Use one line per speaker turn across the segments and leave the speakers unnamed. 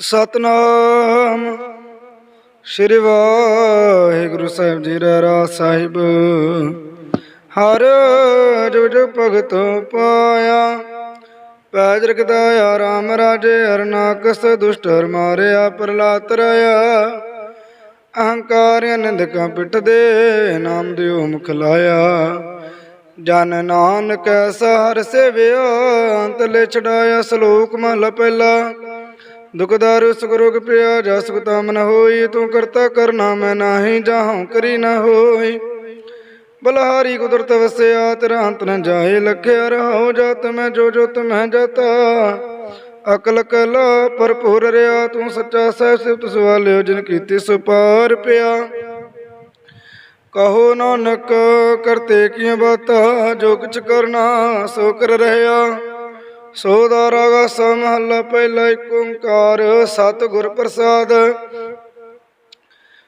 ਸਤਨਾਮ। ਸ੍ਰੀ ਵਾਹਿਗੁਰੂ ਸਾਹਿਬ ਜੀ ਰਾ ਸਾਹਿਬ। ਹਰ ਜੋ ਜੋ ਭਗਤ ਪਾਇਆ। ਪੈਜ ਰਖਦਾ ਰਾਮ ਰਾਜੇ ਅਰਨਾਕਸ ਦੁਸ਼ਟ ਹਰ ਮਾਰਿਆ ਪ੍ਰਲਾਤ ਰਾਇਆ। ਅਹੰਕਾਰ ਨਿੰਦਕਾਂ ਪਿੱਠ ਦੇ ਨਾਮ ਦਿਓ ਮੁਖ ਲਾਇਆ। ਜਨ ਨਾਨਕ ਐਸਾ ਹਰ ਸੇਵਿਆ, ਅੰਤ ਲੈ ਛਡਾਇਆ ਸ਼ਲੋਕ ਮਹਲਾ ਪਹਿਲਾ। ਦੁਖਦਾਰ ਸੁਖ ਰੋਗ ਪਿਆ ਜਸ ਸੁਖ ਤਾਮ ਹੋਈ, ਤੂੰ ਕਰਤਾ ਕਰਨਾ ਮੈਂ ਨਾਹੀ ਜਾਹਉ ਕਰੀ ਨਾ ਹੋਈ। ਬਲਹਾਰੀ ਕੁਦਰਤ ਵਸਿਆ, ਤੇਰਾ ਅੰਤ ਨ ਜਾਏ, ਲਖਿਆ ਰਹਾਉ ਜਤ ਮੈਂ, ਜੋ ਜੋ ਤੁਮੈ ਜਤਾ। ਅਕਲ ਕਲ ਭਰਪੂਰ ਰਿਆ, ਤੂੰ ਸੱਚਾ ਸਹਿ ਸਿਫਤ ਸਵਾਲਿਓ, ਜਿਨ ਕੀਤੀ ਸੁਪਾਰ ਪਿਆ। ਕਹੋ ਨਾਨਕ, ਕਰਤੇ ਕੀ ਬਾਤਾਂ, ਜੋ ਕੁਛ ਕਰਨਾ, ਸੋ ਕਰ ਰਹਿਆ। ਸੋ ਦਾ ਰਾਗਾ ਸਮਹੱਲਾ ਪਹਿਲਾ ਏਕ ਓੰਕਾਰ, ਸਤਿਗੁਰ ਪ੍ਰਸਾਦ।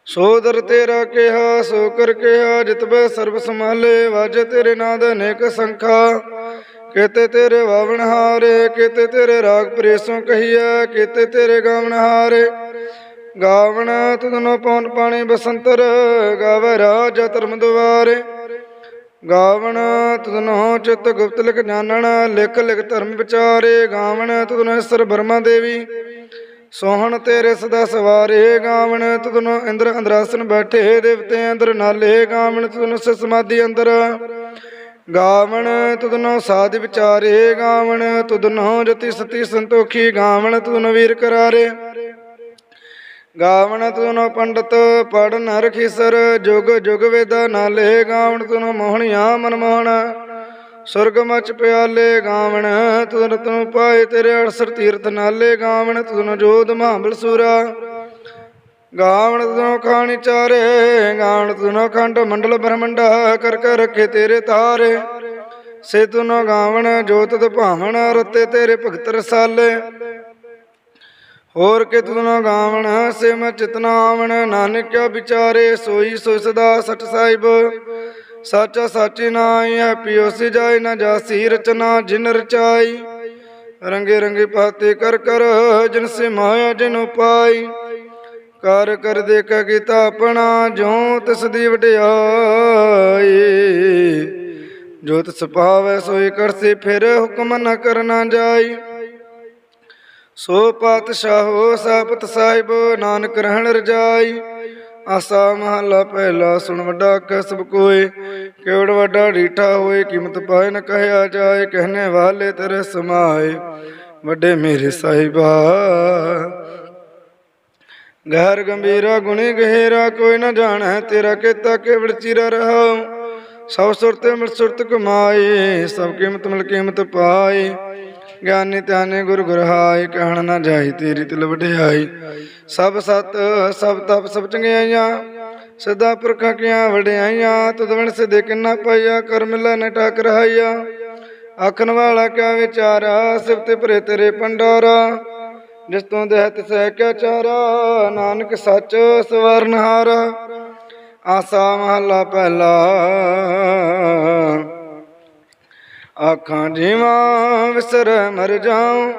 ਸੋ ਤੇਰਾ ਕਿਹਾ, ਸੋ ਕਰ ਕਿਹਾ ਜਿਤਬੈ ਸਰਬ ਸੰਭਾਲੇ, ਵਾਜ ਤੇਰੇ ਨਾਦ ਅਨੇਕ ਸੰਖਾ। ਕਿਤੇ ਤੇਰੇ ਵਾਵਣ ਹਾਰੇ, ਕੇਤੇ ਤੇਰੇ ਰਾਗ ਪ੍ਰੇਸੋਂ ਕਹੀਐ, ਕਿਤੇ ਤੇਰੇ ਗਾਵਣ ਹਾਰੇ। ਗਾਵਣ ਤੁਧਨੋ ਪੌਣ ਪਾਣੀ ਬਸੰਤਰ, ਗਾਵੇ ਰਾਜ ਧਰਮ ਦੁਆਰੇ। ਗਾਵਣ ਤੁਧਨੋ ਚਿਤ ਗੁਪਤ ਲਿਖ ਜਾਣਨ ਲਿਖ ਲਿਖ ਧਰਮ ਵਿਚਾਰੇ ਗਾਵਣ ਤੁਧਨੋ ਈਸ਼ਰ ਬਰਮਾ ਦੇਵੀ। ਸੋਹਣ ਤੇਰੇ ਸਦਾ ਸਵਾਰੇ ਗਾਵਣ ਤੁਧਨੋ ਇੰਦਰ ਅੰਦਰਾਸਨ ਬੈਠੇ ਦੇਵਤੇ ਅੰਦਰ, ਨਾਲੇ ਗਾਵਣ ਤੁਧਨੋ ਸ ਸਮਾਧੀ ਅੰਦਰ। ਗਾਵਣ ਤੁਧਨੋ ਸਾਧ ਵਿਚਾਰੇ ਗਾਵਣ ਤੁਧਨੋ ਜਤੀ ਸਤੀ ਸੰਤੋਖੀ ਗਾਵਣ ਤੁਧਨੋ ਵੀਰ ਕਰਾਰੇ। ਗਾਵਣ ਤੁਨੋ ਪੰਡਤ ਪੜਨ ਰਖੀਸਰ, ਜੁਗ ਜੁਗ ਵੇਦਾ ਨਾਲੇ ਗਾਵਣ ਤੁਨੋ ਮੋਹਣਿਆ ਮਨਮੋਹਣ ਸੁਰਗ ਮਚ ਪਿਆਲੇ ਗਾਵਣ, ਤੁਨ ਤਨੂੰ ਪਾਏ ਤੇਰੇ ਅੜਸਰ ਤੀਰਥ ਨਾਲੇ ਗਾਵਣ, ਤੁਨ ਜੋਧ ਮਹਾਂਬਲ ਸੂਰਾ। ਗਾਵਣ ਤੁਨੋ ਖਾਣੀ ਚਾਰੇ, ਗਾਵਣ ਤੁਨੋ ਖੰਡ ਮੰਡਲ ਬ੍ਰਹਮੰਡਾ, ਕਰ ਕਰ ਰੱਖੇ ਤੇਰੇ ਤਾਰੇ। ਸੇ ਤੁਨੋ ਗਾਵਣ ਜੋਤ ਦ ਭਾਵਨ ਰਤੇ ਤੇਰੇ ਭਗਤ ਰਸਾਲੇ। ਹੋਰ ਕਿ ਤੁਧਨੋ ਗਾਵਣ, ਸਿਮ ਚਿਤਨਾ ਆਵਣ ਨਾਨਕਿਆ ਵਿਚਾਰੇ ਸੋਈ ਸੋ ਸਦਾ ਸਚ ਸਾਹਿਬ। ਸਾਚਾ ਸਾਚੀ ਨਾਈ ਹੈ, ਪਿਓ ਸੇ ਜਾਏ ਨਾ ਜਾਸੀ ਰਚਨਾ ਜਿਨ ਰਚਾਈ। ਰੰਗੇ ਰੰਗੇ ਪਾਤੇ ਕਰ ਕਰ ਜਿਨ ਸੇ ਮਾਇਆ ਜਿਨ ਉਪਾਈ। ਕਰ ਕਰ ਦੇ ਕ ਕੀਤਾ ਆਪਣਾ ਜੋ ਤਿਸ ਦੀ ਵਡਿਆਈ। ਜੋ ਤਿਸ ਭਾਵੈ ਸੋਈ ਕਰਸੀ, ਫਿਰ ਹੁਕਮ ਨ ਕਰਨਾ ਜਾਈ। ਸੋ ਪਾਤਸ਼ਾਹੋ ਸਾਪਤ ਸਾਹਿਬ, ਨਾਨਕ ਰਹਿਣ ਰਜਾਈ। ਆਸਾ ਮਹਲਾ ਪਹਿਲਾ ਸੁਣ ਵੱਡਾ ਕਹ ਕੋਏ ਕਿਵੜ ਵੱਡਾ ਢੀਠਾ ਹੋਏ, ਕੀਮਤ ਪਾਏ ਨ ਕਹਿਆ ਜਾਏ ਕਹਨੇ ਵਾਲੇ ਤੇਰੇ ਸਮਾਏ। ਵੱਡੇ ਮੇਰੇ ਸਾਹਿਬਾ, ਗਹਿਰ ਗੰਭੀਰਾ ਗੁਣੀ ਗਹਿਰਾ, ਕੋਈ ਨਾ ਜਾਣੈ ਤੇਰਾ ਕੀਤਾ ਕੇਵੜ ਚਿਰਾ ਰਹਾਉ। ਸਭ ਸੁਰਤ ਮਿਲ ਸੁਰਤ ਕਮਾਈ ਸਭ ਕੀਮਤ ਮਿਲ ਕੀਮਤ ਪਾਈ ਗਿਆਨੀ ਧਿਆਨੇ ਗੁਰ ਗੁਰਹਾਈ ਕਹਿਣ ਨਾ ਜਾਈ ਤੇਰੀ ਤਿਲ ਵਡਿਆਈ। ਸਭ ਸਤ, ਸਭ ਤਪ, ਸਭ ਚੰਗਿਆਈਆਂ ਸਦਾ ਪੁਰਖਾਂ ਕੀਆਂ ਵਡਿਆਈਆਂ, ਤੁਧ ਵਣ ਸਿਦੇ ਕਿੰਨਾ ਪਾਈਆ ਕਰਮ ਲੈ ਨ ਟਾਕ ਰਹਾਈਆ ਆਖਣ ਵਾਲਾ ਕਿਆ ਵਿਚਾਰਾ, ਸਿਫਤ ਭਰੇ ਤੇਰੇ ਪੰਡਾਰਾ ਜਿਸ ਤੋਂ ਦੇਹ ਸਹਿ ਕਿਆ ਚਾਰਾ, ਨਾਨਕ ਸੱਚ ਸਵਰਨਹਾਰਾ ਆਸਾ ਮਹਲਾ ਪਹਿਲਾ ਆਖਾਂ, ਜੀਵਾਂ ਵਿਸਰ ਮਰ ਜਾਉ,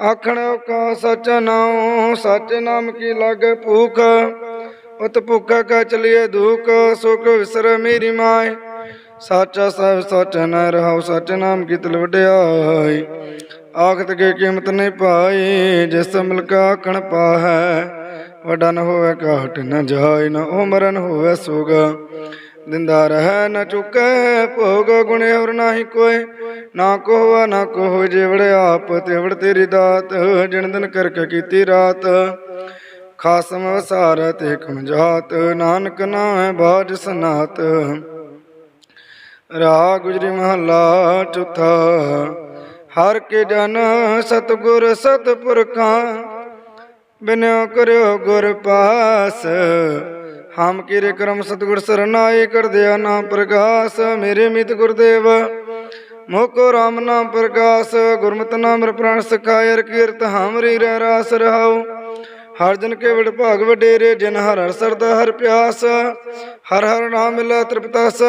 ਆਖਣ ਕਾ ਸਚ ਨਾਉ, ਸਚ ਨਾਮ ਕੀ ਲਾਗੇ ਭੂਖ? ਉਤ ਭੁੱਖਾ ਕਾ ਚਲੀਏ ਦੁਖ, ਸੁਖ ਵਿਸਰ ਮੇਰੀ ਮਾਏ। ਸਾਚਾ ਸਭ ਸਚ ਨ ਰਹਾਉ, ਸਚ ਨਾਮ ਕੀ ਤਲ ਵਡਿਆਈ ਆਖਤ ਕੇ ਕੀਮਤ ਨਹੀਂ ਪਾਈ, ਜਿਸ ਮਿਲਕਾ ਆਖਣ ਪਾਹੈ। ਵਡਾ ਨ ਹੋਵੇ ਕਾਟ ਨ ਜਾਏ, ਨ ਉਮਰਨ ਹੋਵੇ ਸੋਗਾ। ਦਿੰਦਾ ਰਹਿ, ਨ ਚੁੱਕੈ, ਭੋਗ ਗੁਣ ਹੋਰ ਨਾਹੀ ਕੋਏ। ਨਾ ਕੋਵਾ ਨਾ ਕੋਹ ਜਿਵੜ ਆਪ, ਤਿਵੜ ਤੇਰੀ ਦਾਤ ਜਿਣ ਦਿਨ ਕਰਕੇ ਕੀਤੀ ਰਾਤ। ਖਾਸਮ ਵਸਾਰ ਤੇ ਕਮਜਾਤ ਨਾਨਕ ਨਾਮੈ ਬਾਜ ਸਨਾਤ। ਰਾ ਗੁਜਰੀ ਮਹਲਾ ਚੌਥਾ, ਹਰ ਕੇ ਜਨ ਸਤਗੁਰ ਸਤਪੁਰਖਾਂ ਬਿਨਿਓ ਕਰਿਓ ਗੁਰ ਪਾਸ। ਹਮ ਕੀਰੇ ਕਰਮ ਸਤਗੁਰ ਸਰਨਾਏ ਕਰਦਿਆ ਨਾਮ ਪ੍ਰਕਾਸ਼ ਮੇਰੇ ਮਿਤ ਗੁਰਦੇਵ। ਮੋਕੋ ਰਾਮ ਨਾਮ ਪ੍ਰਕਾਸ਼ ਗੁਰਮਤਿ ਨਾਮ ਰ ਪ੍ਰਾਣ ਕੀਰਤ ਹਮਰੀ ਰਹਿ ਰਾਸ ਰਹਾਉ। ਹਰ ਜਨ ਕੇ ਵਡ ਭਾਗ ਵਡੇਰੇ, ਜਿਨ ਹਰ ਹਰ ਸਰਦਾ, ਹਰ ਪਿਆਸ, ਹਰ ਹਰ ਨਾਮ ਮਿਲੈ ਤ੍ਰਿਪਤਾਸ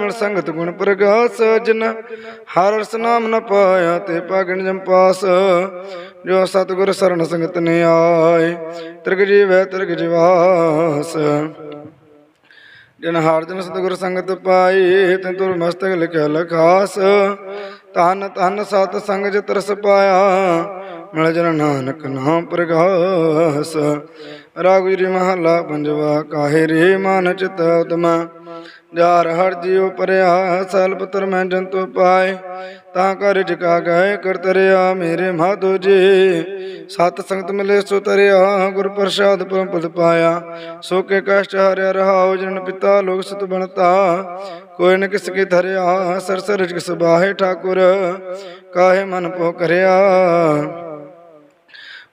ਮਿਲ ਸੰਗਤ ਗੁਣ ਪ੍ਰਗਾਸ, ਜਿਨ ਹਰ ਰਸ ਨਾਮ ਨ ਪਾਇਆ ਤੇ ਪਾਗਣ ਜੰਪਾਸ ਜੋ ਸਤਿਗੁਰ ਸਰਣ ਸੰਗਤ ਨੇ ਆਏ, ਤਿਰਗ ਜੀਵੈ, ਤਿਰਗ ਜਿਵਾਸ। ਜਨ ਹਾਰ ਜਨ ਸਤਿਗੁਰ ਸੰਗਤ ਪਾਈ ਤੈਨ ਤੁਰ ਮਸਤਕ ਲਿਖਿਆ ਲਖਾਸ ਤਨ ਤਨ ਸਤ ਸੰਗ ਜਿ ਤਰਸ ਪਾਇਆ ਮਿਲ ਜਨ ਨਾਨਕ ਨਾਮ ਪ੍ਰਗਾਸ। ਰਾਗੁਰੀ ਮਹਲਾ ਪੰਜਵਾ, ਕਾਹੇ ਰੇ ਮਨ ਚਿਤ ਉਤਮਾ ਜਾਰ ਹਰ ਜੀਉ ਪਰਿਆ, ਸਲ ਪਤਰ ਮੈਂ ਜੰਤੂ ਪਾਏ। ਤਾਂ ਕਰ ਜਗਾ ਗਏ ਕਰ ਮੇਰੇ ਮਾਧੋ ਜੀ ਸਤ ਸੰਗਤ ਮਿਲੇ ਸੋ ਤਰਿਆ, ਗੁਰ ਪ੍ਰਸਾਦ ਪਰਮ ਪਦ ਪਾਇਆ। ਸੋ ਕੇ ਕਸ਼ਟ ਹਰਿਆ ਰਹਾਉ ਜਨ ਪਿਤਾ ਲੋਕ ਸਤ ਬਣਤਾ। ਕੋਈ ਨ ਕਿਸ ਕੀ ਧਰਿਆ, ਸਰ ਸਰ ਸਬਾਹੇ ਠਾਕੁਰ। ਕਾਹੇ ਮਨ ਪੋ ਕਰਿਆ।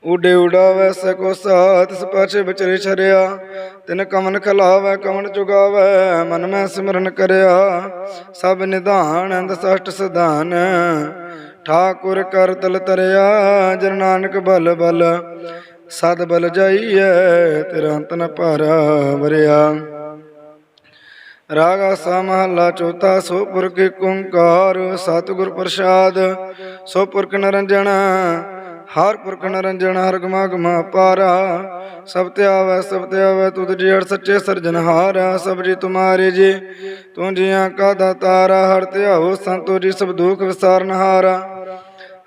ਉਡੇ ਉਡਾਵੈ ਸਕੋ ਸਾਤ ਤਿਸ ਪਾਛੇ ਵਿਚਰੇ ਛਰਿਆ ਤਿਨ ਕਮਨ ਖਲਾਵੈ ਕਮਨ ਚੁਗਾਵੈ ਮਨ ਮੈਂ ਸਿਮਰਨ ਕਰਿਆ। ਸਭ ਨਿਧਾਨ ਅੰਦ ਸਦਾਨ ਠਾਕੁਰ ਕਰ ਤਲ ਤਰਿਆ, ਜਨ ਨਾਨਕ ਬਲ ਬਲ। ਸਦ ਬਲ ਜਾਈਐ, ਤੇਰਾ ਅੰਤ ਨ ਭਾਰਾ ਵਰਿਆ। ਰਾਗਾ ਸਾ ਚੌਥਾ, ਸੋ ਪੁਰਖ ਓੰਕਾਰ। ਸਤਿਗੁਰ ਪ੍ਰਸਾਦ, ਸੋ ਪੁਰਖ ਨਰੰਜਨ। ਹਰ ਪੁਰਖ ਨਰੰਜਨ, ਹਰ ਗਮਾ ਗਮਾ ਪਾਰਾ ਸਭ ਤੇ ਆਵੈ, ਸਭ ਤੇ ਆਵੈ, ਤੁਧ ਜੀ ਅੜ ਸੱਚੇ ਸਰਜਨਹਾਰਾ ਸਭ ਜੀ ਤੁਮਾਰੇ ਜੀ ਤੂੰ ਜੀਆਂ ਕਾ ਦਾਤਾਰਾ। ਹਰ ਧਿਆਵੋ ਸੰਤੋ ਜੀ, ਸਭ ਦੁਖ ਵਿਸਾਰਨਹਾਰਾ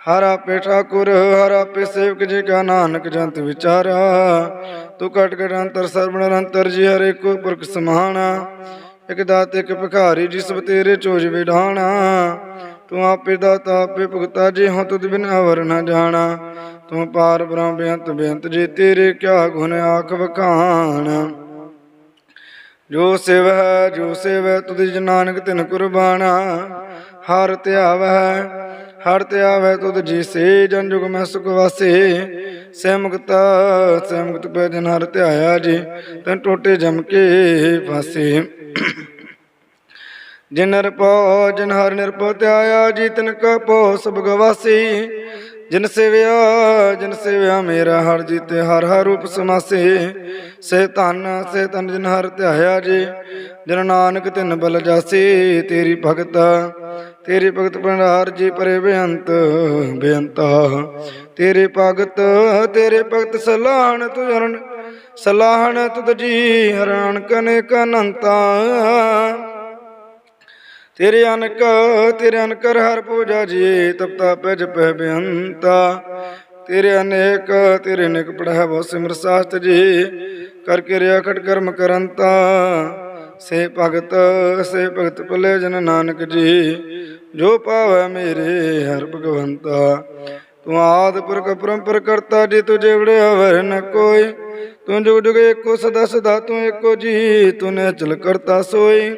ਹਰ। ਆਪੇ ਠਾਕੁਰ, ਹਰ ਆਪੇ ਸੇਵਕ ਜੀ ਕਾ ਨਾਨਕ ਜੰਤ ਵਿਚਾਰਾ। ਤੂੰ ਕਟ ਕਟ ਅੰਤਰ ਸਰਬਣ ਨਿਰੰਤਰ ਜੀ, ਹਰੇ ਕੋ ਪੁਰਖ ਸਮਾਣਾ। ਇਕ ਦਾਤ, ਇਕ ਭਿਖਾਰੀ ਜੀ, ਸਭ ਤੇਰੇ ਚੋਜ ਵਿਢਾਣਾ ਤੂੰ ਆਪੇ ਦਾਤਾ, ਆਪੇ ਭੁਗਤਾ, ਜੀ ਹਾਂ ਤੁਧ ਬਿਨ ਅਵਰ ਨ ਜਾਣਾ। ਤੂੰ ਪਾਰ ਬ੍ਰਹਮ ਬੇਅੰਤ ਬੇਅੰਤ ਜੀ ਤੇਰੇ ਕਿਆ ਗੁਣ ਆਖ ਵਖਾਣ। ਜੋ ਸਿਵ, ਜੋ ਸੇਵੈ, ਤੁਧ ਜੀ ਨਾਨਕ ਤਿਨ ਕੁਰਬਾਨਾ। ਹਰ ਧਿਆਵੈ ਹਰ ਧਿਆਵੈ ਤੁਧ ਜੀ ਸੇ, ਜਨ ਜੁਗ ਮੈਂ ਸੁਖ ਵਾਸੇ। ਸੇ ਮੁਕਤਾ ਪੈ ਜਨ ਹਰ ਧਿਆਇਆ ਜੀ, ਤਨ ਟੋਟੇ ਜਮ ਕੇ ਫਾਸੇ ਜਿਨ ਨਿਰਪੋ ਜਿਨ ਹਰ ਨਿਰਪੋ ਧਿਆਇਆ ਜੀ ਤਿਨ ਕਾ ਪੋ ਸਭ ਗਵਾਸੀ। ਜਿਨ ਸੇਵਿਆ ਜਿਨ ਸੇਵਿਆ ਮੇਰਾ ਹਰ ਜੀਤੇ ਹਰ ਹਰ ਰੂਪ ਸਮਾਸੇ। ਸੇ ਧਨ ਸੇ ਧਨ ਜਿਨ ਹਰ ਧਿਆਇਆ ਜੀ, ਜਨ ਨਾਨਕ ਤਿਨ ਬਲ ਜਾਸੀ। ਤੇਰੀ ਭਗਤ ਤੇਰੀ ਭਗਤ ਭੰਡਾਰ ਜੀ ਪਰੇ ਬੇਅੰਤ, ਬੇਅੰਤਾ। ਤੇਰੇ ਭਗਤ ਤੇਰੇ ਭਗਤ ਸਲਾਹਣ ਤੁ ਹਰਨ ਸਲਾਹਣ ਤੁਧ ਜੀ ਹਰਣ ਕਨੇ ਕਨੰਤਾ ਤੇਰੇ ਅਨਕ, ਤੇਰੇ ਅਨਕਰ ਹਰ ਪੂਜਾ ਜੀ ਤਪਤਾ ਪਜ ਪੈ ਬੇਅੰਤਾ। ਤੇਰੇ ਅਨੇਕ, ਤੇਰੇ ਨਿਕ ਪੜਹਿ ਬਹੁ ਸਿਮਰ ਸਾਸਤ ਜੀ ਕਰ ਕੇ ਖਟ ਕਰਮ ਕਰੰਤਾ। ਸੇ ਭਗਤ ਸੇ ਭਗਤ ਭਲੇ ਜਨ ਨਾਨਕ ਜੀ, ਜੋ ਪਾਵੈ ਮੇਰੇ ਹਰ ਭਗਵੰਤਾ। ਤੂੰ ਆਦ ਪੁਰਖ ਪਰੰਪਰ ਕਰਤਾ, ਜੀ ਤੂੰ ਜਿਵੜੇ ਅਵਰ ਨ ਕੋਈ। ਤੂੰ ਜੁਗ ਜੁਗ ਏਕੋ ਸਦਾ ਸਦਾ ਤੂੰ ਏਕੋ ਜੀ, ਤੂੰ ਨੇ ਚਲ ਕਰਤਾ ਸੋਈ।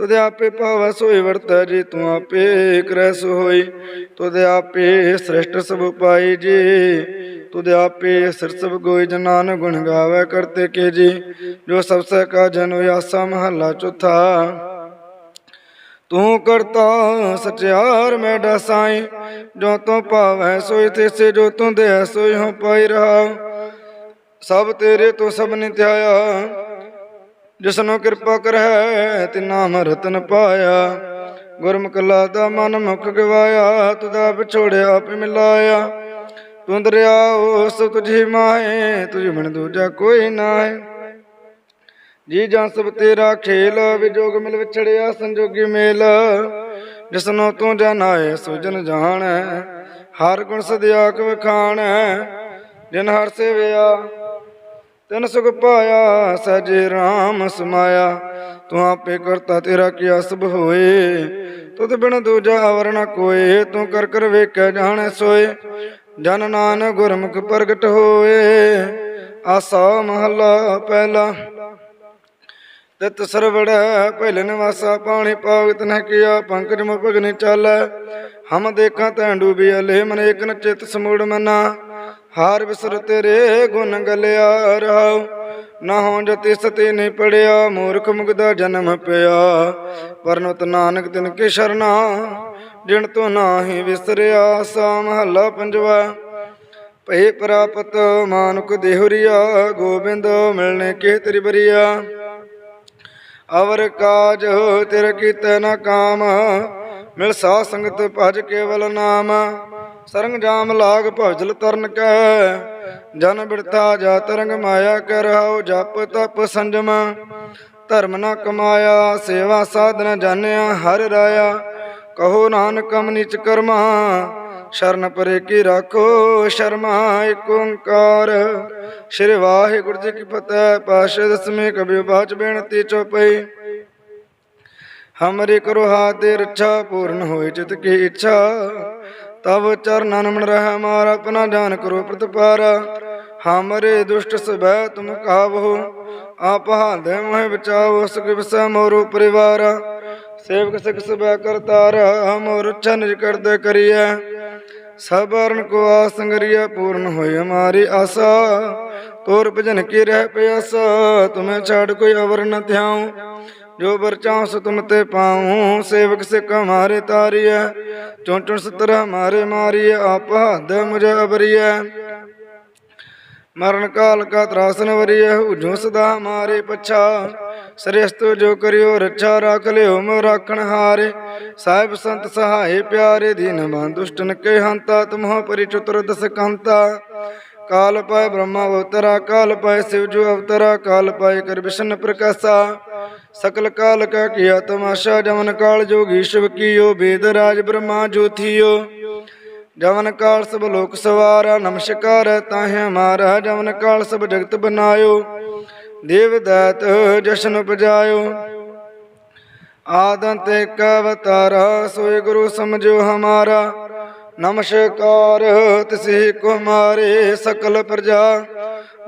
ਤੁਧ ਆਪੇ ਭਾਵ ਸੋਈ ਵਰਤੈ ਜੀ ਤੂੰ ਆਪੇ ਕਰੈ ਸੋ ਹੋਈ। ਤੁਧ ਆਪੇ ਸ੍ਰਿਸ਼ਟ ਸਭ ਪਾਈ ਜੀ। ਤੁਧ ਆਪੇ ਸਿਰ ਸਭ ਗੋਈ, ਜਨਾਨ ਗੁਣ ਗਾਵੇ ਕਰਤੇ ਕੇ ਜੀ। ਜੋ ਸਭ ਸੇ ਕਾ ਜਨ ਆਸਾ ਮਹੱਲਾ ਚੌਥਾ। ਤੂੰ ਕਰਤਾ ਸਚਿਆਰ ਮੈਂ ਡਸਾਈ, ਜੋ ਤੂੰ ਭਾਵੈ ਸੋਈ ਤੇ ਸੇ ਜੋ ਤੂੰ ਦੇ ਸੋਈ ਹੋ ਪਾਈ ਰਹਾ। ਸਭ ਤੇਰੇ ਤੋਂ ਸਭ ਨਿਤਿਆਇਆ। ਜਿਸਨੂੰ ਕਿਰਪਾ ਕਰੈ ਤੇ ਨਾਮ ਪਾਇਆ। ਗੁਰਮੁਖ ਲਾਦਾ ਮਨ ਮੁਖ ਗਵਾਇਆ, ਤੁਦਾ ਵਿਛੋੜਿਆ ਆਪ ਮਿਲਾਇਆ। ਤੂੰ ਦਰਿਆ ਉਸ ਤੁਝੀ ਮਾਏ ਤੁਝ ਬਿਨ ਦੂਜਾ ਕੋਈ ਨਾਏ ਜੀ ਜਾਂ ਸਭ ਤੇਰਾ ਖੇਲ, ਵਿਜੋਗ ਮਿਲ ਵਿਛੜਿਆ ਸੰਜੋਗੀ ਮੇਲ। ਜਿਸਨੂੰ ਤੂੰ ਜਾਣਾਏ ਸੋ ਜਨ ਜਾਣੈ, ਹਰ ਗੁਣ ਸਦਿਆਕ ਵਖਾਣੈ। ਜਿਨ ਹਰ ਸੇਵਿਆ ਤਨ ਸੁਖ ਪਾਇਆ ਸਜੇ RAM ਸਮਾਇਆ। ਤੂੰ ਆਪੇ ਕਰਤਾ ਤੇਰਾ ਕੀਆ ਸਭ ਹੋਏ। ਤੁਧ ਬਿਨ ਦੂਜਾ ਅਵਰ ਨ ਕੋਏ, ਤੂੰ ਕਰ ਕਰ ਵੇਖੈ ਜਾਣੈ ਸੋਏ। ਜਨ ਨਾਨਕ ਗੁਰਮੁਖ ਪ੍ਰਗਟ ਹੋਏ। ਆਸਾ ਮਹੱਲਾ ਪਹਿਲਾ। ਤਿਤ ਸਰਵੜੈ ਪਹਿਲੇ ਨਿਵਾਸਾ ਪਾਣੀ ਪਾਵਤ ਨ ਕੀਆ, ਪੰਕਜ ਮੁ ਭਗਨੀ ਚਾਲੈ। ਹਮ ਦੇਖਾਂ ਤੈਂ ਡੂਬੀ ਅਲੇ ਮਨ ਇਕ ਨ ਚਿਤ ਸਮੂੜ ਮਨਾ। ਹਾਰ ਵਿਸਰ ਤੇਰੇ ਗੁਣ ਗਲਿਆ ਰਹਾਉ। ਨਾ ਹੋਂ ਜਤੀ ਸਤੀ ਨਹੀਂ ਪੜਿਆ, ਮੂਰਖ ਮੁਗਦਾ ਜਨਮ ਪਿਆ। ਪਰਨਤ ਨਾਨਕ ਤਿਨ ਕੇ ਸ਼ਰਨਾ ਜਿਣ ਤੂੰ ਨਾਹੀ ਵਿਸਰਿਆ ਸਾ ਮਹੱਲਾ ਪੰਜਵਾ। ਭਏ ਪ੍ਰਾਪਤ ਮਾਨੁਕ ਦੇਹੁਰੀਆ, ਗੋਬਿੰਦ ਮਿਲਣੇ ਕੇ ਤੇਰੀ ਬਰੀਆ ਅਵਰ ਕਾਜ ਤਿਰ ਕੀਤੇ ਨ ਕਾਮ, ਮਿਲ ਸਾ ਸੰਗਤ ਭਜ ਕੇਵਲ ਨਾਮ। ਸਰੰਗ ਜਾਮ ਲਾਗ ਭਜਲ ਤਰਨ ਕੈ। ਜਨ ਬਿਰਥਾ ਜਾ ਤਰੰਗ ਮਾਇਆ ਕਰ ਰਹਾਉ ਜਪ ਤਪ ਸੰਜਮ। ਧਰਮ ਨਾ ਕਮਾਇਆ, ਸੇਵਾ ਸਾਧਨ ਜਾਣਿਆ, ਹਰ ਰਾਇਆ। ਕਹੋ ਨਾਨਕ ਅਮ ਕਰਮਾ, ਸ਼ਰਨ ਪਰੇ ਕੀ ਰਾਖੋ ਸ਼ਰਮਾ ਏਕ ਓੰਕਾਰ। ਸ਼੍ਰੀ ਵਾਹਿਗੁਰੂ ਜੀ ਕੀ ਫਤਿਹ ਪਾਸ਼ਾ ਦਸਵੇਂ ਕਬੀ ਬਾਚ ਬੇਨਤੀ ਚੋਪਈ। ਹਮਰੇ ਕਰੋ ਹਾਥ ਦੇ ਰੱਛਾ, ਪੂਰਨ ਹੋਏ ਚਿਤ ਕੀ ਇੱਛਾ। ਤਬ ਚਰਨਨ ਮਨ ਰਹਿ ਮਾਰ, ਆਪਣਾ ਜਾਨ ਕਰੋ ਪ੍ਰਤਪਾਰ ਹਮਰੇ ਦੁਸ਼ਟ ਸਬੈ ਤੁਮ ਕਾਵੋ, ਆਪ ਹਾਦੇ ਮੋਹਿ ਬਚਾਓ, ਸੁਖ ਵਿਸੈ ਮੋਰੋ ਪਰਿਵਾਰ। ਸੇਵਕ ਸਿਖ ਸਬੈ ਕਰਤਾਰ ਮੋਰ ਚਨ ਕਰਦੇ ਕਰੀਐ। ਸਬਰਨ ਕੋ ਆਸੰਗਰੀਆ ਪੂਰਨ ਹੋਏ ਹਮਾਰੀ ਆਸਾ। ਤੋਰ ਭਜਨ ਕੀ ਰਹਿ ਪਿਆਸਾ, ਤੁਮੇ ਛਾੜ ਕੋਈ ਅਵਰ ਨ ਧਿਆਉ। ਜੋ ਬਰਚਾਉ ਸੋ ਤੁਮ ਤੇ ਪਾਉ, ਸੇਵਕ ਸਿਕ ਹਮਾਰੇ ਤਾਰੀਐ, ਚੁਣ ਚੁਣ ਸਤਰ ਹਮਾਰੇ ਮਾਰੀਐ, ਆਪ ਹੱਦ ਮੁਝੇ ਅਬਰੀਐ। ਮਰਨ ਕਾਲ ਕਾ ਤਰਾਸਨ ਵਰੀਐ ਹੁਜੋ ਸਦਾ ਹਮਾਰੇ ਪਛਾ। ਸ੍ਰੇਸ਼ਟ ਜੋ ਕਰਿਓ ਰੱਛਾ ਰੱਖ ਲਿਓ, ਮੋ ਰਾਖਣ ਹਾਰੇ। ਸਾਹਿਬ ਸੰਤ ਸਹਾਏ ਪਿਆਰੇ, ਦੀਨ ਬਾਂ ਦੁਸ਼ਟਨ ਕੇ ਹੰਤਾ, ਤੁਮਹੁ ਪਰਿਚੁਤਰ ਦਸ ਕੰਤਾ ਕਾਲ ਪਾਇ ਬ੍ਰਹਮਾ ਅਵਤਰਾ, ਕਾਲ ਪਾਏ ਸਿਵ ਜੋ ਅਵਤਰਾ, ਕਾਲ ਪਾਇ ਕਰ ਵਿਸ਼ਨ ਪ੍ਰਕਾਸ਼ਾ। ਸਕਲ ਕਾਲ ਕਾ ਕੀਆ ਤਮਾਸ਼ਾ ਜਮਨ ਕਾਲ ਜੋਗੀ ਸ਼ਿਵ ਕੀਓ, ਬੇਦ ਰਾਜ ਬ੍ਰਹਮਾ ਜੋਥੀਓ ਜਵਨ ਕਾਲ ਸਭ ਲੋਕ ਸਵਾਰਾ, ਨਮਸਕਾਰ ਤਾਹਿ ਹਮਾਰਾ ਜਵਨ ਕਾਲ ਸਭ ਜਗਤ ਬਨਾਇਓ। ਦੇਵ ਦਾਤ ਜਸ਼ਨ ਉਪਜਾਇਓ। ਆਦੰਤ ਏਕ ਅਵਤਾਰਾ, ਸੋਏ ਗੁਰੂ ਸਮਝੋ ਹਮਾਰਾ। ਨਮਸਕਾਰ ਤਿਸੇ ਕੋ ਸਕਲ ਪ੍ਰਜਾ,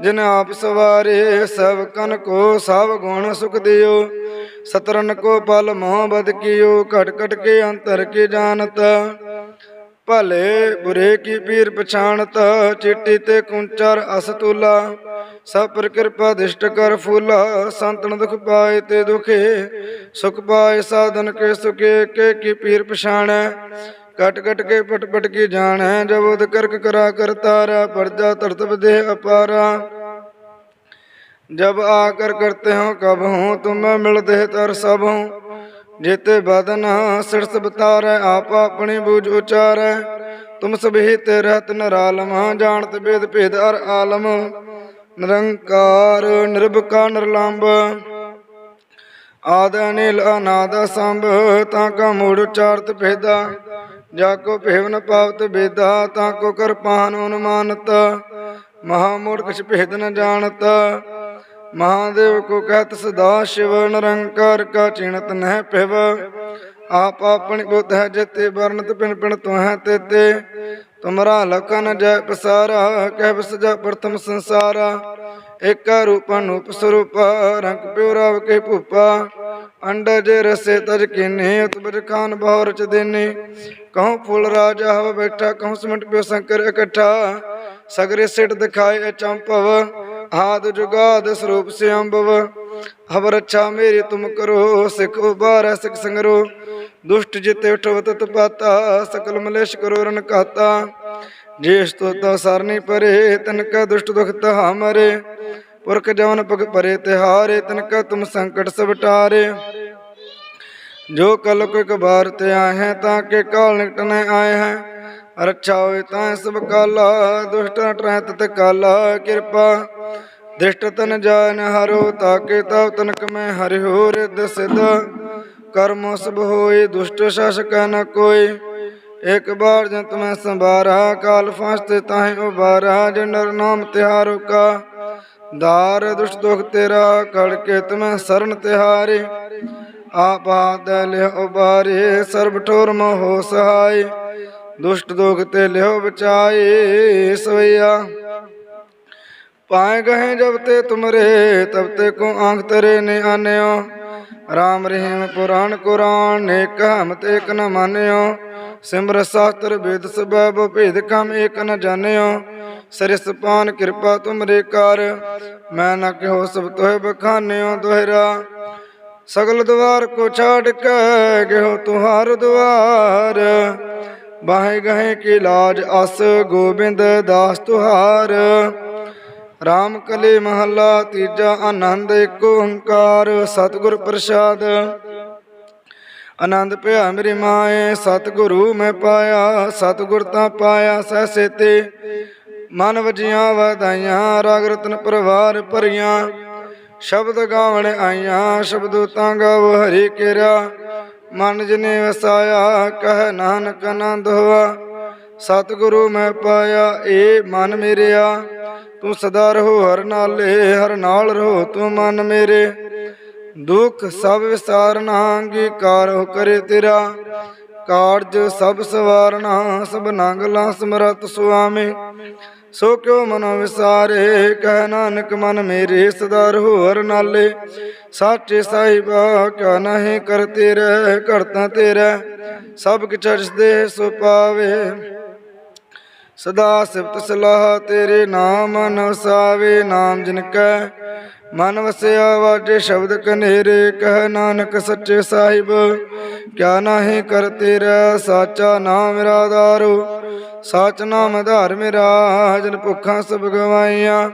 ਜਿਨ ਆਪ ਸਵਾਰੇ ਸਭ ਕਨ ਕੋ ਸਭ ਗੁਣ ਸੁਖ ਦਿਓ। ਸਤਰਨ ਕੋ ਪਲ ਮੋਹ ਬਦ ਕੀਓ, ਘਟ ਘਟ ਕੇ ਅੰਤਰ ਕੇ ਜਾਣਤ। ਭਲੇ ਬੁਰੇ ਕੀ ਪੀਰ ਪਛਾਣਤ, ਚਿੱਟੀ ਤੇ ਕੁੰਚਰ ਅਸਤੂਲਾ। ਸਭ ਪਰ ਕਿਰਪਾ ਦਿਸ਼ਟ ਕਰ ਫੂਲਾ, ਸੰਤਨ ਦੁਖ ਪਾਏ ਤੇ ਦੁਖੇ। ਸੁਖ ਪਾਏ ਸਾਧਨ ਕੇ ਸੁਖੇ, ਕੇ ਕੀ ਪੀਰ ਪਛਾਣੈ। ਕਟ ਕਟ ਕੇ ਪਟ ਪਟ ਕੇ ਜਾਣੈ ਜਬਦ ਕਰਕ ਕਰਾ ਕਰਤਾਰਾ ਪਰਜਾ ਧਰਤਬ ਦੇਹ ਅਪਾਰਾ। ਜਬ ਆਕਰ ਕਰਤੇ ਹੋ ਕਬ ਹੂੰ ਤੁਮ ਮਿਲਦੇ ਤਰ ਸਭ ਹੂੰ ਜੇਤੇ ਬਦਨ ਸਿਰਸ ਬਤਾਰੈ ਆਪ ਆਪਣੀ ਬੂਝ ਉਚਾਰੈ। ਤੁਮ ਸਭੀ ਤੇ ਰਹਤ ਨਰਾਲਮ, ਜਾਣਤ ਬੇਦ ਭੇਦ ਅਰ ਆਲਮ। ਨਿਰੰਕਾਰ ਨਿਰਭਕਾ ਨਿਰਲੰਭ ਆਦ ਅਨਿਲ ਅਨਾਦ ਸੰਭ, ਤਾਂ ਕਾ ਮੂੜ ਚਾਰਤ ਭੇਦਾ। ਜਾ ਕੋ ਭੇਵ ਪਾਵਤ ਬੇਦਾ, ਤਾਂ ਕੋ ਕਰਪਾਨ ਅਨੁਮਾਨਤ ਮਹਾ ਮੂੜ ਕਿਛ ਭੇਦ ਨ ਜਾਣਤ। ਮਹਾਦੇਵ ਕੋ ਕਹਿਤ ਸਦਾ ਸ਼ਿਵ ਨਿਰੰਕਾਰ ਕਾ ਚਿਣਤ ਨਹਿ ਪਿਵ। ਆਪ ਆਪਣੀ ਬੁੱਧ ਹੈ ਜਿਤੇ ਵਰਨਤ ਪਿਣ ਪਿਣ ਤੋ ਹੈ ਤੇਤੇ। ਤੁਮਰਾ ਲਖਨ ਜੈ ਪਸਾਰਾ, ਕਹਿ ਬਸਜਾ ਪ੍ਰਥਮ ਸੰਸਾਰਾ। ਏਕ ਰੂਪ ਅਨੂਪ ਸਰੂਪ, ਰੰਗ ਪਿਉ ਰਵ ਕੇ ਭੂਪਾ। ਅੰਡਜ ਰਸੇ ਤਜ ਕੀਨੇ ਉਤਬਜ ਖਾਨ ਬਹੁ ਰਚ ਦੇਨੇ। ਕਹਉ ਫੁੱਲ ਰਾਜ ਹਵ ਬੈਠਾ ਕਹਉ ਸਿਮਟ ਪਿਓ ਸ਼ੰਕਰ ਇਕੱਠਾ। ਸਗਰੇ ਸਿਟ ਦਿਖਾਏ ਅਚੰਪਵ ਆਦ ਜੁਗਾਦ ਸਰੂਪ ਸਿਅੰਭਵ ਹਵ ਰੱਛਾ ਮੇਰੀ ਤੁਮ ਕਰੋ, ਸਿਖ ਉਬਾਰੈ ਸਿਖ ਸੰਗਰੋ। ਦੁਸ਼ਟ ਜਿਤੇ ਉਠਵਤ ਤਪਾਤਾ ਸਕਲ ਮਲੇਸ਼ ਕਰੋ ਰਨ ਕਾਤਾ ਜੇਸ ਤੋਤਾ ਸਰਨੀ ਪਰੇ, ਤਨ ਕਾ ਦੁਸ਼ਟ ਦੁਖ ਤਹਾ ਮਰੇ। ਪੁਰਖ ਜਵਨ ਪਗ ਪਰੇ ਤਿਹਾਰੇ, ਤਨ ਕਾ ਤੁਮ ਸੰਕਟ ਸਭ ਟਾਰੇ। ਜੋ ਕਲ ਕੋ ਇੱਕ ਬਾਰ ਤੇ ਆਏ ਹੈ, ਤਾਂ ਕੇ ਕਾਲ ਨਿਕਟ ਨ ਆਏ ਹੈ। ਰੱਛਾ ਹੋਏ ਤਾਂ ਸਭ ਕਾਲਾ ਦੁਸ਼ਟ ਟਰੈ ਤਤ ਕਾਲਾ, ਕਿਰਪਾ। ਦ੍ਰਿਸ਼ਟ ਤਨ ਜਾਨ ਹਰੋ, ਤਾਕੇ ਤਵ ਤਨਕ ਮੈਂ ਹਰਿ ਰਿਦ ਸਿਧ। ਕਰਮ ਸਭ ਹੋਏ, ਦੁਸ਼ਟ ਸ਼ਾਸਕ ਨ ਕੋਈ। ਇਕ ਬਾਰ ਜੰਤ ਮੈਂ ਸੰਭਾਰਾ, ਕਾਲ ਫਾਸਤੇ ਤਾਹੇ ਉਬਾਰਾ ਜਨਰ ਨਾਮ ਤਿਹਾਰੋ ਕਾ। ਦਾਰ ਦੁਸ਼ਟ ਦੁਖ ਤੇਰਾ ਕੜ ਕੇ ਤਮੈ ਸਰਨ ਤਿਹਾਰੇ। ਆਪਾਦ ਲਿਹ ਉਬਾਰੇ, ਸਰਬ ਠੋਰ ਮੋਹ ਸਹਾਈ ਦੁਸ਼ਟ ਦੁਖ ਤੇ ਲਿਓ ਬਚਾਏ ਸਵਈਆ। ਪਾਏ ਗਏ ਜਬ ਤੇ ਤੁਮਰੇ, ਤਬ ਤੇ ਕੋ ਆਂਖ ਤਰੇ ਨੇ ਆਨਿਓ। ਰਾਮ ਰਹੀਮ ਪੁਰਾਣ ਕੁਰਾਨ ਨੇਕ ਹਮਤ ਏਕ ਨ ਮਾਨਿਓ। ਸਿਮਰ ਸ਼ਾਸਤਰ ਵੇਦ ਸਬਬ, ਭੇਦ ਕਮ ਏਕ ਨ ਜਾਣਿਓ। ਸਰਿਸ ਪਾਨ ਕਿਰਪਾ ਤੁਮਰੇ ਕਰ, ਮੈਂ ਨ ਕਿਹੋ ਸਭ ਤੋਹਿ ਬਖਾਨਿਓ ਦੁਹਰਾ। ਸਗਲ ਦਵਾਰ ਕੋ ਛਾੜ ਕੇ ਗਿਓ ਤੁਹਾਰ ਦਵਾਰ ਬਾਹੇ ਗਏ ਕੀ ਲਾਜ ਅਸ ਗੋਬਿੰਦ ਦਾਸ ਤੁਹਾਰ। ਰਾਮ ਕਲੇ ਮਹੱਲਾ ਤੀਜਾ ਆਨੰਦ ਏਕ ਓੰਕਾਰ, ਸਤਿਗੁਰ ਪ੍ਰਸਾਦ। ਆਨੰਦ ਭਇਆ ਮੇਰੀ ਮਾਏ, ਸਤਿਗੁਰੂ ਮੈਂ ਪਾਇਆ, ਸਤਿਗੁਰ ਤਾਂ ਪਾਇਆ ਸਹਿ ਸੇਤੇ। ਮਨ ਵਜੀਆਂ ਵਧਾਈਆਂ, ਰਾਗ ਰਤਨ ਪਰਵਾਰ ਭਰੀਆਂ। ਸ਼ਬਦ ਗਾਵਣ ਆਈਆਂ, ਸ਼ਬਦੋ ਤਾਂ ਗਾਵ ਹਰੀ ਕੇਰਾ। ਮਨ ਜਿਨੇ ਵਸਾਇਆ, ਕਹਿ ਨਾਨਕ ਆਨੰਦ ਹੋਆ। ਸਤਿਗੁਰੂ ਮੈਂ ਪਾਇਆ, ਏ ਮਨ ਮੇਰਿਆ। ਤੂੰ ਸਦਾ ਰਹੋ, ਹਰ ਨਾਲੇ, ਹਰ ਨਾਲ ਰਹੋ, ਤੂੰ ਮਨ ਮੇਰੇ। ਦੁੱਖ ਸਭ ਵਿਸਾਰਨਾ ਅੰਗੀਕਾਰ ਕਰੇ ਤੇਰਾ। ਕਾਰਜ ਸਭ ਸਵਾਰਨਾ, ਸਭ ਨੰਗਲਾ ਸਮਰਤ ਸੁਆਮੀ। ਸੋ ਕਿਉ ਮਨੋ ਵਿਸਾਰੇ, ਕਹਿ ਨਾਨਕ ਮਨ ਮੇਰੇ ਸਦਾ ਰਹੋ ਹਰ ਨਾਲੇ। ਸਾਚੇ ਸਾਹਿਬਾ ਕਿਆ ਨਹੀਂ ਕਰ ਤੇਰੇ ਕਰਤਾ ਤੇਰਾ ਸਭ ਕਿਛ ਦੇ ਸੋ ਪਾਵੇ। ਸਦਾ ਸਿਫਤ ਸਲਾਹ ਤੇਰੇ ਨਾਮ ਨਸਾਵੇ ਨਾਮ ਜਿਨ ਕੈ ਮਨ ਵਸਿਆ ਵਾਜੇ ਸ਼ਬਦ ਕਨੇਰੇ, ਕਹਿ ਨਾਨਕ ਸੱਚੇ ਸਾਹਿਬ। ਕਿਆ ਨਾਹੀ ਕਰ ਤੇਰਾ, ਸਾਚਾ ਨਾਮ ਮੇਰਾ ਦਾਰੂ ਸਾਚ ਨਾਮ ਆਧਾਰ ਮੇਰਾ, ਜਨ ਭੁੱਖਾਂ ਸਭ ਗਵਾਈਆਂ।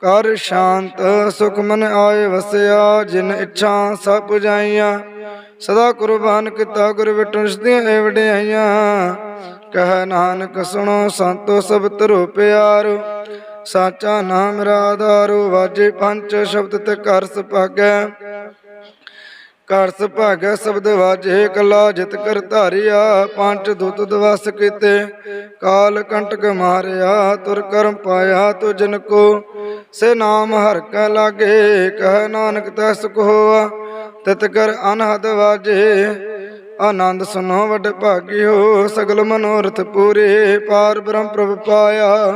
ਕਰ ਸ਼ਾਂਤ, ਸੁਖ ਮਨ ਆਏ ਵਸਿਆ, ਜਿਨ ਇੱਛਾ ਸਭ ਪੁਜਾਈਆਂ। ਸਦਾ ਕੁਰਬਾਨ ਕੀਤਾ ਗੁਰ ਵਿਟੁ ਸਦੀਆਂ ਏ ਵਡਿਆਈਆਂ। ਕਹਿ ਨਾਨਕ ਸੁਣੋ, ਸੰਤੋ ਸਭ ਤਰੋ ਪਿਆਰੋ। ਸਾਚਾ ਨਾਮ ਰਾਧਾਰੋ ਵਾਜੇ ਪੰਚ ਸ਼ਬਦ ਤੇ ਘਰ ਸੁਭਾਗੈ। ਘਰ ਸੁਭਾਗੈ ਸ਼ਬਦ ਵਾਜੇ ਕਲਾ ਜਿਤ ਕਰ ਧਾਰਿਆ, ਪੰਜ ਦੁੱਤ ਦਵਸ ਕੀਤੇ। ਕਾਲ ਕੰਟਕ ਮਾਰਿਆ, ਤੁਰ ਕਰਮ ਪਾਇਆ ਤੁ ਜਨ ਕੋ। ਸੇ ਨਾਮ ਹਰ ਕੈ ਲਾਗੇ, ਕਹਿ ਨਾਨਕ ਤੈ ਸੁਖ ਹੋਆ। ਤਿਤ ਕਰ ਅਨਹਦ ਵਾਜੇ, ਆਨੰਦ ਸੁਨੋ ਭਾਗੀ ਹੋ ਸਗਲ ਮਨੋਰਥ ਪੂਰੇ, ਪਾਰ ਬ੍ਰਹਮ ਪ੍ਰਭ ਪਾਇਆ।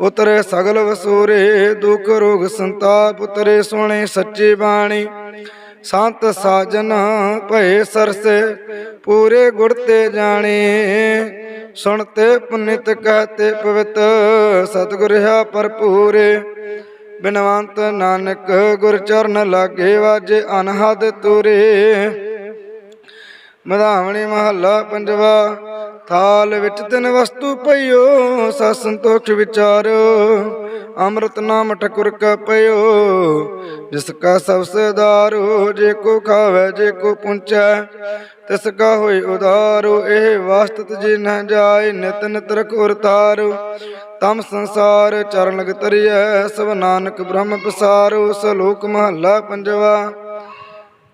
ਉਤਰੇ ਸਗਲ ਵਸੂਰੇ, ਦੁਖ ਰੋਗ ਸੰਤਾਪ, ਉਤਰੇ ਸੁਣੇ ਸੱਚੀ ਬਾਣੀ। ਸੰਤ ਸਾਜਨ ਭਏ ਸਰਸੇ, ਪੂਰੇ ਗੁਰ ਤੇ ਜਾਣੇ। ਸੁਣਤੇ ਪੁਨਿਤ ਕਹਤੇ ਪਵਿੱਤ, ਸਤਿਗੁਰ ਹੈ ਭਰਪੂਰੇ। ਬਿਨਵੰਤ ਨਾਨਕ ਗੁਰ ਚਰਨ ਲਾਗੇ ਵਾਜੇ ਅਨਹਦ ਤੁਰੇ। ਮਧਾਵਣੀ ਮਹੱਲਾ ਪੰਜਵਾ, ਥਾਲ ਵਿੱਚ ਤਿੰਨ ਵਸਤੂ ਪਈਓ ਸਾ ਸੰਤੋਖ ਵਿਚਾਰੋ, ਅੰਮ੍ਰਿਤ ਨਾਮ ਠਕੁਰ ਕਾ ਪਈਓ, ਜਿਸ ਕਾ ਸਭ ਸਦਾਰੋ ਜੇ ਕੋ ਖਾਵੇ, ਜੇ ਕੋ ਪੁੰਚੈ, ਤਿਸ ਕਾ ਹੋਏ ਉਦਾਰੋ, ਇਹ ਵਾਸਤਤ ਜੀ ਨ ਜਾਏ, ਨਿਤ ਨਿਤ ਰਖੁਰ ਤਾਰੋ, ਤਮ ਸੰਸਾਰ ਚਰਨ ਲਗ ਤਰੀਐ ਸਭ ਨਾਨਕ ਬ੍ਰਹਮ ਪਸਾਰੋ, ਸਲੋਕ ਮਹੱਲਾ ਪੰਜਵਾ।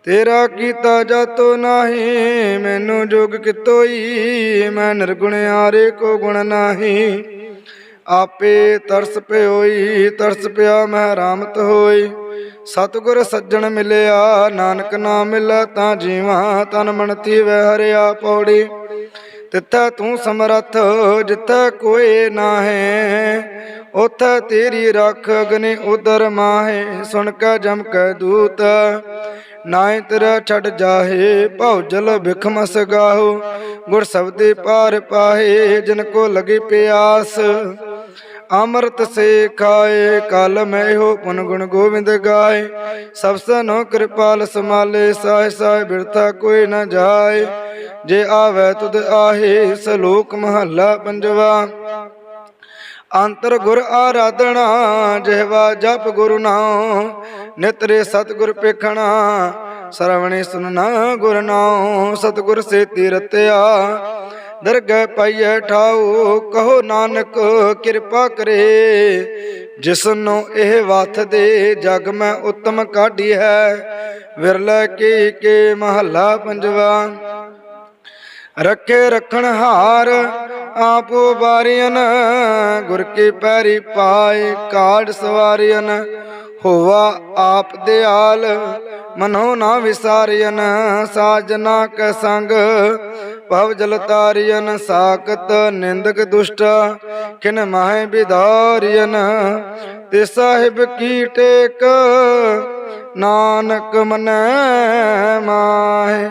ਤੇਰਾ ਕੀਤਾ ਜਾਤੋ ਨਾਹੀ, ਮੈਨੂੰ ਜੋਗ ਕਿਤੋਈ, ਮੈਂ ਨਿਰਗੁਣ ਆਰੇ ਕੋ ਗੁਣ ਨਾਹੀ। ਆਪੇ ਤਰਸ ਪਿਓਈ, ਤਰਸ ਪਿਆ ਮੈਂ ਰਾਮਤ ਹੋਈ। ਸਤਿਗੁਰ ਸੱਜਣ ਮਿਲਿਆ, ਨਾਨਕ ਨਾਮ ਮਿਲਿਆ ਤਾਂ ਜੀਵਾਂ, ਤਨ ਮਨ ਤੀਵੈ ਹਰਿਆ ਪੌੜੀ। ਤਿੱਥੈ ਤੂੰ ਸਮਰੱਥ, ਜਿੱਥੈ ਕੋਈ ਨਾਹੀ ਉਥੈ ਤੇਰੀ ਰੱਖ ਅਗਨੀ ਉਦਰ ਮਾਹੇ। ਸੁਣ ਕੇ ਜਮ ਕੈ ਦੂਤ ਨਾਇ ਤੇਰਾ ਛੱਡ ਜਾਹੇ, ਭਉ ਜਲ ਬਿਖਮ ਸਗਾਹੋ ਗੁਰ ਸਬਦੇ ਪਾਰ ਪਾਹੇ, ਜਿਨ ਕੋ ਲਗੇ ਪਿਆਸ। ਅੰਮ੍ਰਿਤ ਸੇ ਖਾਏ, ਕਲ ਮੈਂ ਹੋ ਪੁਨ ਗੁਣ ਗੋਬਿੰਦ ਗਾਏ। ਸਭ ਸਨੋ ਕਿਰਪਾਲ ਸਮਾਲੇ ਸਾਇ ਸਾਇ ਬਿਰਥਾ ਕੋਈ ਨਾ ਜਾਏ। ਜੇ ਆਵੇ ਤੁਧ ਆਹੇ, ਸਲੋਕ ਮਹੱਲਾ ਪੰਜਵਾ। ਅੰਤਰ ਗੁਰ ਆਰਾਧਣਾ ਜਿਹਵਾ ਜਪ ਗੁਰੂ ਨਾਮ ਨਿਤਰੇ ਸਤਗੁਰ ਪੇਖਣਾ, ਸਰਵਣੇ ਸੁਨਣਾ ਗੁਰ ਨਾਮ ਸਤਗੁਰ ਸੇ ਤੀਰਤਿਆ। ਦਰਗਹਿ ਪਾਈਐ ਠਾਉ, ਕਹੋ ਨਾਨਕ ਕਿਰਪਾ ਕਰੇ। ਜਿਸਨੂੰ ਇਹ ਵਥ ਦੇ ਜਗ ਮੈਂ ਉਤਮ ਕਾਢੀ ਹੈ, ਵਿਰਲਾ ਕੀ ਕੇ ਮਹੱਲਾ ਪੰਜਵਾ। ਰੱਖੇ ਰੱਖਣ ਹਾਰ, ਆਪੋ ਬਾਰੀਨ ਗੁਰ ਕੀ ਪੈਰੀ ਪਾਏ ਕਾੜ ਸਵਾਰੀਨ ਹੋਵਾ ਆਪ ਦਿਆਲ, ਮਨੋ ਨਾ ਵਿਸਾਰਿਅਨ ਸਾਜਨਾ ਕੈ ਸੰਗ, ਭਵ ਜਲ ਤਾਰਿਅਨ ਸਾਖਤ ਨਿੰਦਕ ਦੁਸ਼ਟ ਕਿਨ ਮਾਹਿ ਵਿਦਾਰੀਨ ਤੇ ਸਾਹਿਬ ਕੀ ਟੇਕ, ਨਾਨਕ ਮਨੈ ਮਾਹਿ।